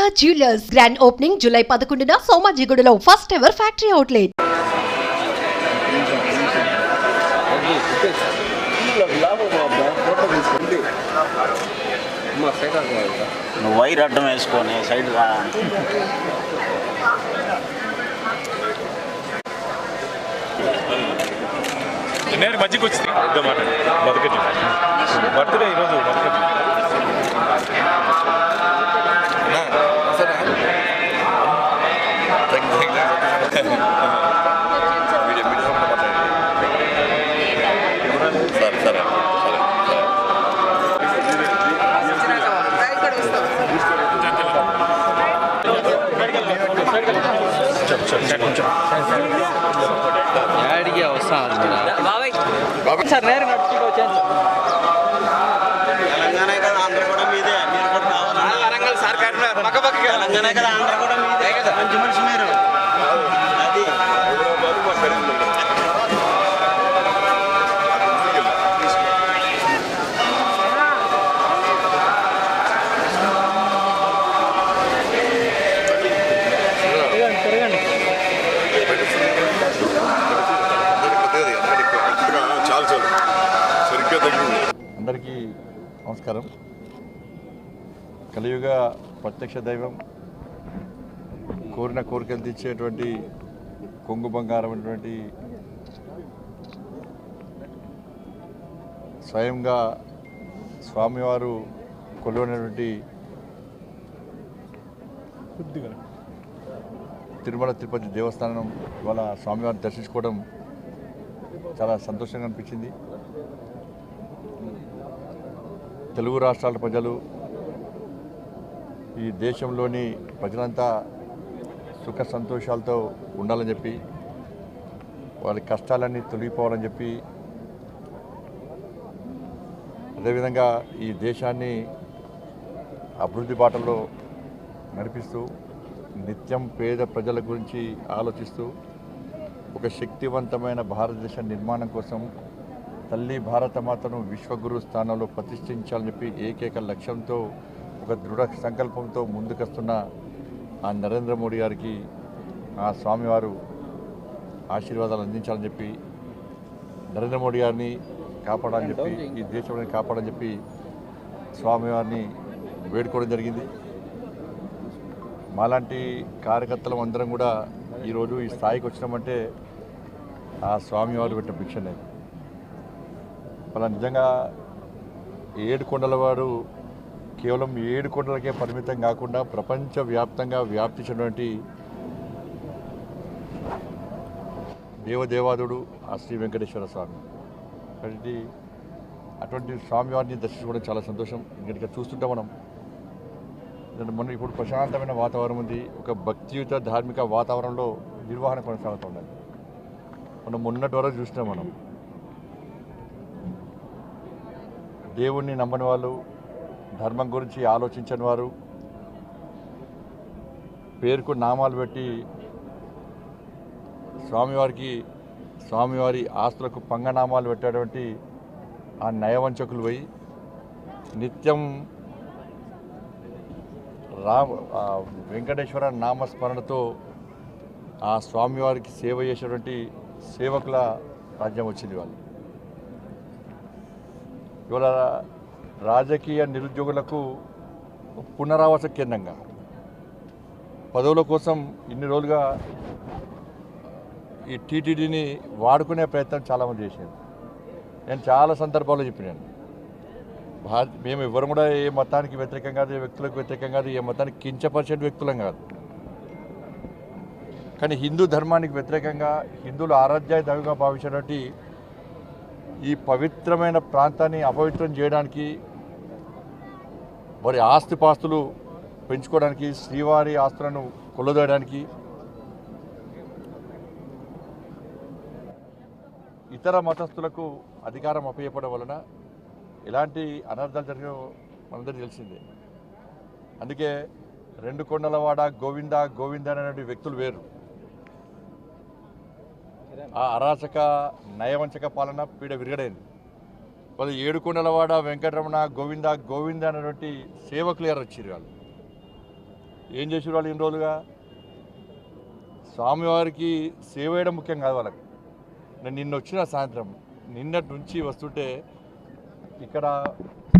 Sharada jewellers grand opening July పదకొండున సోమాజిగూడలో first ever factory outlet నువ్వు వైర్ అడ్డం వేసుకొని సైడ్ రా. నేను మధ్యకి వచ్చింది ఇద్దాం మాట బతుకటి బర్త్డే ఈరోజు బతుకటి యాడికి వస్తాను సార్ నేరు నడుచుకుంటూ వచ్చాను తెలంగాణ కదా ఆంధ్ర కూడా మీదే. మీరు కూడా రావాలి వరంగల్ సార్ పక్క పక్క తెలంగాణ కదా ఆంధ్ర కూడా మీదే. మంచి మనిషి అందరికీ నమస్కారం. కలియుగ ప్రత్యక్ష దైవం కోరిన కోరికలు తీర్చేటువంటి కొంగు బంగారం అటువంటి స్వయంగా స్వామివారు కొలువైనటువంటి తిరుమల తిరుపతి దేవస్థానం ఇవాళ స్వామివారిని దర్శించుకోవడం చాలా సంతోషంగా అనిపించింది. తెలుగు రాష్ట్రాల ప్రజలు ఈ దేశంలోని ప్రజలంతా సుఖ సంతోషాలతో ఉండాలని చెప్పి వాళ్ళ కష్టాలన్నీ తొలగిపోవాలని చెప్పి అదేవిధంగా ఈ దేశాన్ని అభివృద్ధి బాటలో నడిపిస్తూ నిత్యం పేద ప్రజల గురించి ఆలోచిస్తూ ఒక శక్తివంతమైన భారతదేశ నిర్మాణం కోసం తల్లి భారతమాతను విశ్వగురు స్థానంలో ప్రతిష్ఠించాలని చెప్పి ఏకైక లక్ష్యంతో ఒక దృఢ సంకల్పంతో ముందుకొస్తున్న ఆ నరేంద్ర మోడీ గారికి ఆ స్వామివారు ఆశీర్వాదాలు అందించాలని చెప్పి నరేంద్ర మోడీ గారిని కాపాడాలని చెప్పి ఈ దేశంలో కాపాడని చెప్పి స్వామివారిని వేడుకోవడం జరిగింది. మాలాంటి కార్యకర్తలం అందరం కూడా ఈరోజు ఈ స్థాయికి వచ్చినామంటే ఆ స్వామివారు పెట్టిన భిక్షనే అలా నిజంగా ఏడు కొండల వారు కేవలం ఏడు కొండలకే పరిమితం కాకుండా ప్రపంచవ్యాప్తంగా వ్యాప్తి చెందినటువంటి దేవదేవాదుడు ఆ శ్రీ వెంకటేశ్వర స్వామి. కాబట్టి అటువంటి స్వామివారిని దర్శించుకోవడం చాలా సంతోషం. ఇంకా చూస్తుంటే మనం మొన్న ఇప్పుడు ప్రశాంతమైన వాతావరణం ఉంది. ఒక భక్తియుత ధార్మిక వాతావరణంలో నిర్వహణ కొనసాగుతుండాలి మనం మొన్నటి వరకు చూసినాం మనం. దేవుణ్ణి నమ్మని వాళ్ళు ధర్మం గురించి ఆలోచించని వారు పేరుకు నామాలు పెట్టి స్వామివారికి స్వామివారి ఆస్తులకు పంగనామాలు పెట్టేటువంటి ఆ నయవంచకులు పోయి నిత్యం రామ వెంకటేశ్వర నామస్మరణతో ఆ స్వామివారికి సేవ చేసేటువంటి సేవకుల రాజ్యం వచ్చింది వాళ్ళు. ఇవాళ రాజకీయ నిరుద్యోగులకు పునరావాస కేంద్రంగా. పదవుల కోసం ఇన్ని రోజులుగా ఈ టీటీడీని వాడుకునే ప్రయత్నం చాలామంది చేశారు. నేను చాలా సందర్భాల్లో చెప్పినాను. భారత్ మేము ఎవరు కూడా ఏ మతానికి వ్యతిరేకం కాదు ఏ వ్యక్తులకు వ్యతిరేకం కాదు ఏ మతానికి కించపరిచే వ్యక్తులం కాదు. కానీ హిందూ ధర్మానికి వ్యతిరేకంగా హిందువులు ఆరాధ్యాయ దైవంగా భావించినటువంటి ఈ పవిత్రమైన ప్రాంతాన్ని అపవిత్రం చేయడానికి వారి ఆస్తిపాస్తులు పెంచుకోవడానికి శ్రీవారి ఆస్తులను కొల్లదోయడానికి ఇతర మతస్థులకు అధికారం అప్పయ్యపడం వలన ఎలాంటి అనర్థాలు జరిగినో మనందరికీ తెలిసిందే. అందుకే రెండు కొండలవాడ గోవింద గోవింద అనేటువంటి వ్యక్తులు వేరు. ఆ అరాచక నయవంచక పాలన పీడ విరగడైంది. వాళ్ళు ఏడుకొండలవాడ వెంకటరమణ గోవింద గోవింద అనేటువంటి సేవకులు గారు వచ్చారు వాళ్ళు? ఏం చేసారు వాళ్ళు ఇన్ని రోజులుగా? స్వామివారికి సేవ చేయడం ముఖ్యం కాదు వాళ్ళకి. నేను నిన్న వచ్చిన సాయంత్రం నిన్నటి నుంచి వస్తుంటే ఇక్కడ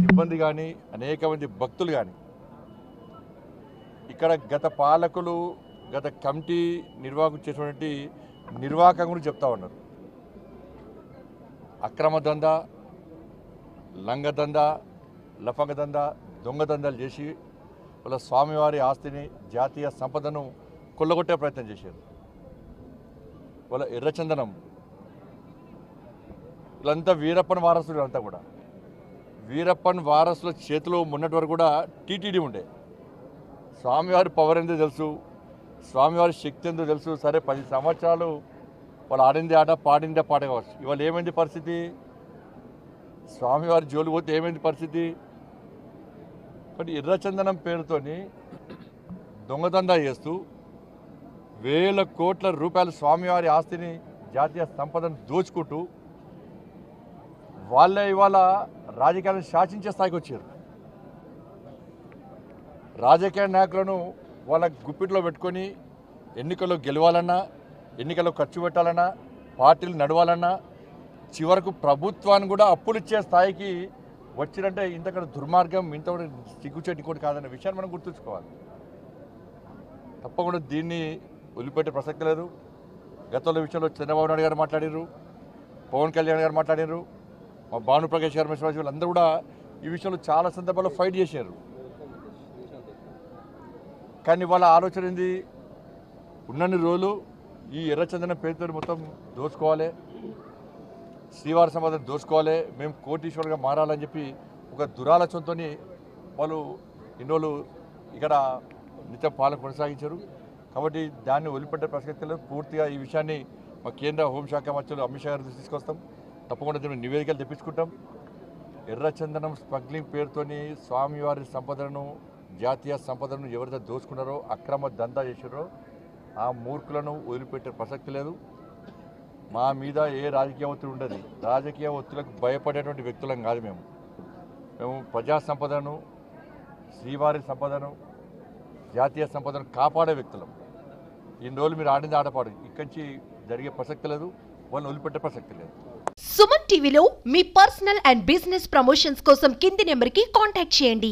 సిబ్బంది కానీ అనేక మంది భక్తులు కానీ ఇక్కడ గత పాలకులు గత కమిటీ నిర్వాహకులు చేసినటువంటి నిర్వాహకం కూడా చెప్తా ఉన్నారు. అక్రమ దంద లంగ దందా లఫంగ దందా దొంగ దందాలు చేసి వాళ్ళ స్వామివారి ఆస్తిని జాతీయ సంపదను కొల్లగొట్టే ప్రయత్నం చేశారు. వాళ్ళ ఎర్రచందనం. వీళ్ళంతా వీరప్పన్ వారసులు అంతా కూడా. వీరప్పన్ వారసుల చేతిలో మొన్నటి వరకు కూడా టీటీడీ ఉండే. స్వామివారి పవర్ ఏందో తెలుసు. స్వామివారి శక్తి ఎందుకు తెలుసు? సరే పది సంవత్సరాలు వాళ్ళు ఆడింది ఆట పాడిందే పాట కావచ్చు. ఇవాళ ఏమైంది పరిస్థితి? స్వామివారి జోలు పోతే ఏమైంది పరిస్థితి? కాబట్టి ఎర్రచందనం పేరుతోని దొంగదందా చేస్తూ వేల కోట్ల రూపాయల స్వామివారి ఆస్తిని జాతీయ సంపదను దోచుకుంటూ వాళ్ళే ఇవాళ రాజకీయాలను శాసించే స్థాయికి వచ్చారు. రాజకీయ నాయకులను వాళ్ళ గుప్పిట్లో పెట్టుకొని ఎన్నికల్లో గెలవాలన్నా ఎన్నికల్లో ఖర్చు పెట్టాలన్నా పార్టీలు నడవాలన్నా చివరకు ప్రభుత్వాన్ని కూడా అప్పులు ఇచ్చే స్థాయికి వచ్చినంటే ఇంతకడ దుర్మార్గం ఇంత సిగ్గుచేటి కూడా కాదనే విషయాన్ని మనం గుర్తుంచుకోవాలి. తప్పకుండా దీన్ని వదిలిపెట్టే ప్రసక్తి లేదు. గతంలో విషయంలో చంద్రబాబు నాయుడు గారు మాట్లాడారు పవన్ కళ్యాణ్ గారు మాట్లాడారు మా భానుప్రకాష్ గారు మిశ్రా వీళ్ళందరూ కూడా ఈ విషయంలో చాలా సందర్భాల్లో ఫైట్ చేశారు. కానీ వాళ్ళ ఆలోచన ఏంది? ఉన్నన్ని రోజులు ఈ ఎర్రచందనం పేరుతో మొత్తం దోచుకోవాలి. శ్రీవారి సమాధానం దోచుకోవాలి. మేము కోటీశ్వరుగా మారాలని చెప్పి ఒక దురాలోచనతో వాళ్ళు ఇన్ని ఇక్కడ నిత్యం పాలన కొనసాగించారు. కాబట్టి దాన్ని వదిలిపెట్టే ప్రసక్తి లేదు. పూర్తిగా ఈ విషయాన్ని మా కేంద్ర హోంశాఖ మంత్రులు అమిత్ షా గారి తీసుకొస్తాం. తప్పకుండా దీన్ని నివేదికలు తెప్పించుకుంటాం. ఎర్రచందనం స్మగ్లింగ్ పేరుతోని స్వామివారి సంపదను జాతీయ సంపదను ఎవరైతే దోచుకున్నారో అక్రమ దందా చేశారో ఆ మూర్ఖులను వదిలిపెట్టే ప్రసక్తి లేదు. మా మీద ఏ రాజకీయ ఒత్తిడి ఉండదు. రాజకీయ ఒత్తిడికి భయపడేటువంటి వ్యక్తులం కాదు మేము. మేము ప్రజా సంపదను శ్రీవారి సంపదను జాతీయ సంపదను కాపాడే వ్యక్తులం. ఇన్ని రోజులు మీరు ఆడింది ఆడపాడు ఇక్కడి నుంచి జరిగే ప్రసక్తి లేదు. వాళ్ళని వదిలిపెట్టే ప్రసక్తి లేదు. సుమన్ టీవీలో మీ పర్సనల్ అండ్ బిజినెస్ ప్రమోషన్స్ కోసం కింది నెంబర్కి కాంటాక్ట్ చేయండి.